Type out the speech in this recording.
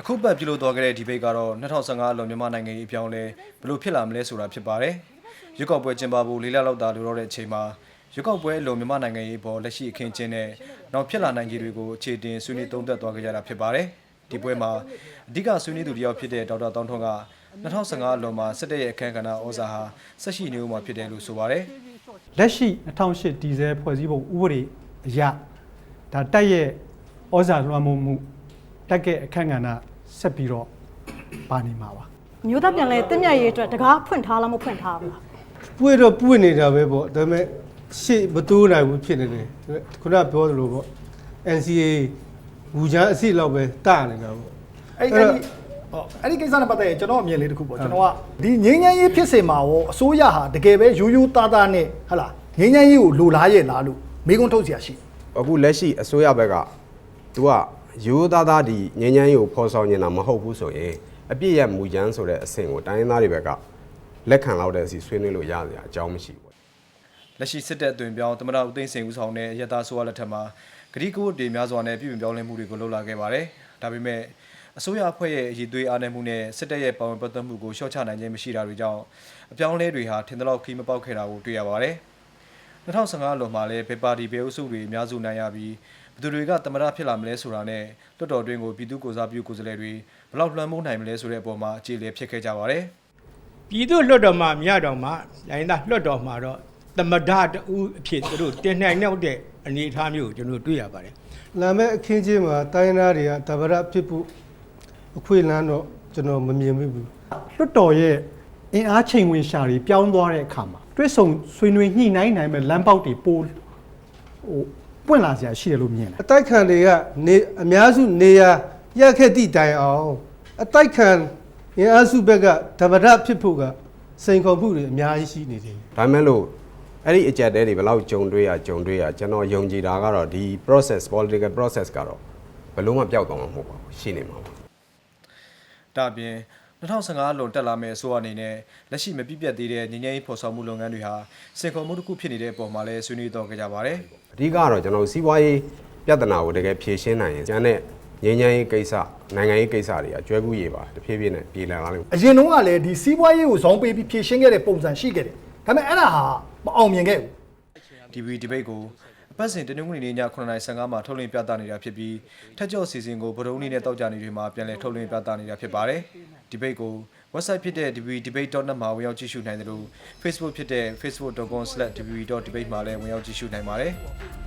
အခုပတ်ပြုလုပ်သွားခဲ့တဲ့ဒီဘေတ်ကတော့2015အလွန်မြန်မာနိုင်ငံရေးအပြောင်းလဲဘယ်လိုဖြစ်လာမလဲဆိုတာဖြစ်ပါတယ်ရွက်ကောက်ပွဲကျင်းပဖို့လေးလလောက်သာလိုတော့တဲ့အချိန်မှာရွက်ကောက်ပွဲအလွန်မြန်မာနိုင်ငံရေးပေါ်လက်ရှိအခင်းကျင်းတဲ့နောက်ဖြစ်လာနိုင်ခြေတွေကိုအခြေတင်ဆွေးနွေးသုံးသပ်သွားခဲ့ကြတာဖြစ်ပါတယ်ဒီပွဲမှာအဓိကဆွေးနွေးသူတစ်ယောက်ဖြစ်တဲ့ဒေါက်တာတောင်းထွန်းက2015အလွန်မှာစစ်တပ်ရဲ့အခမ်းကဏ္ဍဩဇာဟာဆက်ရှိနေဦးမှာဖြစ်တယ်လို့ဆိုပါတယ်လက်ရှိ2008ဒီဇယ်ဖွဲ့စည်းပုံဥပဒေအရဒါတက်ရဲ့ဩဇာလွှမ်းမိုးမှု တက်ကဲအခန့်ကဏ္ဍဆက်ပြီးတော့ပါနေမှာပါအမျိုးသားပြန်လဲတင့်မြတ်ရေးအတွက်တကားဖွင့်ထားလားမဖွင့်ထားဘူးလားပွေတော့ပွေနေတာပဲပေါ့ဒါပေမဲ့ရှေ့မတိုးနိုင်ဘူးဖြစ်နေတယ်ခုနပြောသလိုပေါ့ NCA ဘူချာအစီလောက်ပဲတနေတာပေါ့အဲ့အဲ့ဒီအဲ့ဒီကိစ္စနဲ့ပတ်သက်ရင်ကျွန်တော်အမြင်လေးတစ်ခုပေါ့ကျွန်တော်ကဒီငင်းငင်းရေးဖြစ်စင်မှာရောအစိုးရဟာတကယ်ပဲရိုးရိုးသားသားနဲ့ဟလာငင်းငင်းရေးကိုလိုလားရဲ့လားလို့မေးခွန်းထုတ်စရာရှိအခုလက်ရှိအစိုးရဘက်က तू က ရိုးသားသားဒီငញ្ញမ်းရေးကိုဖော်ဆောင်နေတာမဟုတ်ဘူးဆိုရင်အပြည့်ရမူချမ်းဆိုတဲ့အဆင့်ကိုတိုင်းရင်းသားတွေဘက်ကလက်ခံလောက်တဲ့အစီဆွေးနွေးလို့ရစရာအကြောင်းမရှိဘူးလက်ရှိစစ်တပ်အသွင်ပြောင်းသမရဦးသိန်းစိန်ဦးဆောင်တဲ့ရတသားဆိုရလက်ထက်မှာဂရီကိုတွေများစွာနဲ့ပြည်ပပြောင်းလဲမှုတွေကိုလှုပ်လာခဲ့ပါတယ်။ဒါပေမဲ့အစိုးရအဖွဲ့ရဲ့အည်သွေးအားနည်းမှုနဲ့စစ်တပ်ရဲ့ပါဝင်ပတ်သက်မှုကိုရှော့ချနိုင်ခြင်းမရှိတာတွေကြောင့်အပြောင်းလဲတွေဟာထင်သလောက်ခီးမပေါက်ခဲ့တာကိုတွေ့ရပါတယ်။ 2015လွန်မှာလည်းဘေပါတီဘေအုပ်စုတွေအများစုနိုင်ရပြီးဘယ်သူတွေကသမရဖြစ်လာမလဲဆိုတာနဲ့တွတ်တော်တွင်းကိုပြည်သူ့ကိုစားပြုကိုယ်စားလှယ်တွေဘယ်လောက်လွှမ်းမိုးနိုင်မလဲဆိုတဲ့အပေါ်မှာအခြေအနေဖြစ်ခဲ့ကြပါတယ်။ပြည်သူ့လွှတ်တော်မှာမြတ်တော်မှာလိုင်းသားလွှတ်တော်မှာတော့သမဒတူအဖြစ်သူတို့တင်နိုင်တဲ့အနေအထားမျိုးကိုကျွန်တော်တွေ့ရပါတယ်လာမဲ့အခင်းချင်းမှာတိုင်းရင်းသားတွေကတဗရဖြစ်ဖို့အခွင့်အလမ်းတော့ကျွန်တော်မမြင်မိဘူးလွတ်တော်ရဲ့ အင်အားချိန်ဝင်ရှာတွေပြောင်းသွားတဲ့အခါမှာတွဲဆုံဆွေးနွေးညှိနှိုင်းနိုင်မဲ့လမ်းပေါက်တွေပိုဟိုပွင့်လာစရာရှိတယ်လို့မြင်တယ်အတိုက်ခံတွေကနေအများစုနေရာရက်ခက်သည့်တိုင်အောင်အတိုက်ခံအင်အားစုဘက်ကတဗရဖြစ်ဖို့ကစိန်ခေါ်မှုတွေအများကြီးရှိနေတယ်ဒါမဲ့လို့အဲ့ဒီအကြက်တဲတွေဘယ်လောက်ကြုံတွေ့ရကြုံတွေ့ရကျွန်တော်ယုံကြည်တာကတော့ဒီ process political process ကတော့ဘယ်လို့မှပျောက်သွားမှာမဟုတ်ပါဘူးရှိနေမှာပါဒါအပြင် 2015လွန်တက်လာမယ့်အစိုးရအနေနဲ့လက်ရှိမပြည့်ပြတ်သေးတဲ့ငြိမ်းချမ်းရေးဖော်ဆောင်မှုလုပ်ငန်းတွေဟာစင်ခေါ်မှုတစ်ခုဖြစ်နေတဲ့အပေါ်မှာလည်းဆွေးနွေးတော့ကြကြပါတယ်။အဓိကကတော့ကျွန်တော်စီးပွားရေးပြဿနာကိုတကယ်ဖြေရှင်းနိုင်ရင်ကျန်တဲ့ငြိမ်းချမ်းရေးကိစ္စနိုင်ငံရေးကိစ္စတွေကကျွဲကူးရေးပါတဖြည်းဖြည်းနဲ့ပြည်လည်လာလိမ့်မယ်အရင်တုန်းကလည်းဒီစီးပွားရေးကိုဇောင်းပေးပြီးဖြည့်ရှင်းခဲ့တဲ့ပုံစံရှိခဲ့တယ်ဒါပေမဲ့အဲ့ဒါဟာမအောင်မြင်ခဲ့ဘူး TV debate ကိုအ ပတ်စဉ်တနင်္ဂနွေနေ့ည9:55မှာထုတ်လွှင့်ပြသနေတာဖြစ်ပြီးထက်ကျော့စီစဉ်ကိုဗဒုံနေ့နဲ့တောက်ကြနေတွေမှာပြန်လည်ထုတ်လွှင့်ပြသနေတာဖြစ်ပါတယ်။ debate ကို website ဖြစ်တဲ့ debate.net မှာဝင်ရောက်ကြည့်ရှုနိုင်တယ်လို့ Facebook ဖြစ်တဲ့ facebook.com/debate.debate မှာလည်းဝင်ရောက်ကြည့်ရှုနိုင်ပါတယ်။